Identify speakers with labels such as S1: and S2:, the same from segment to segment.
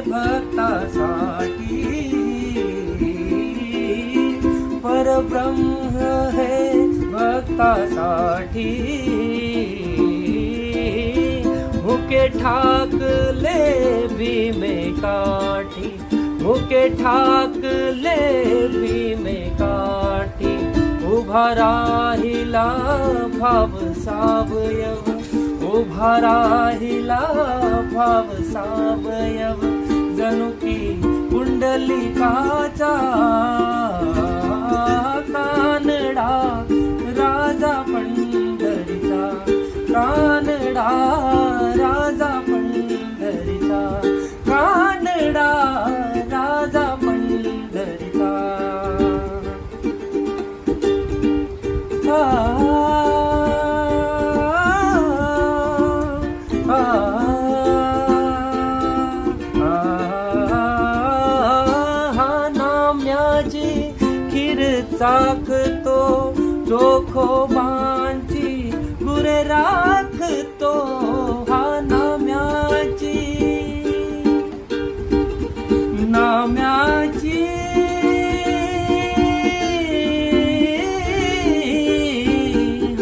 S1: भक्तासाठी. परब्रह्म हे भक्तासाठी. मुके ठाकले भीमे काठी. मुके ठाकले भीमे काठी. उभा राहिला भाव सावयव. उभा राहिला भाव सावयव. जनुकी की पुंडलिकाचा कानडा राजा पंढरीचा कानडा राजा पंढरीचा कानडा राजा पंढरीचा. खीर चाकतो चोखोबांची गुरे राखतो हा नाम्याची. नाम्याची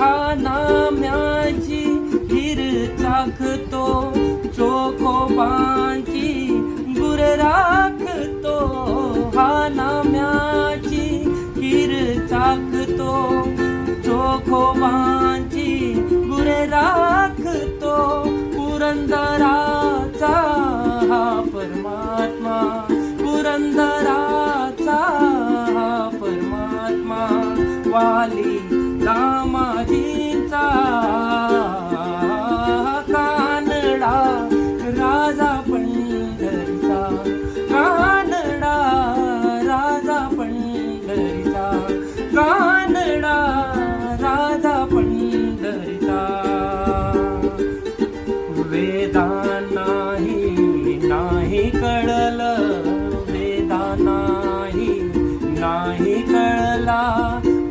S1: हा नाम्याची हिर चाखतो चोखोबांची पुरंदराचा हा परमात्मा पुरंदराचा हा परमात्मा वाली दामाजींचा कानडा राजा पंढरीचा कानडा राजा पंढरीचा का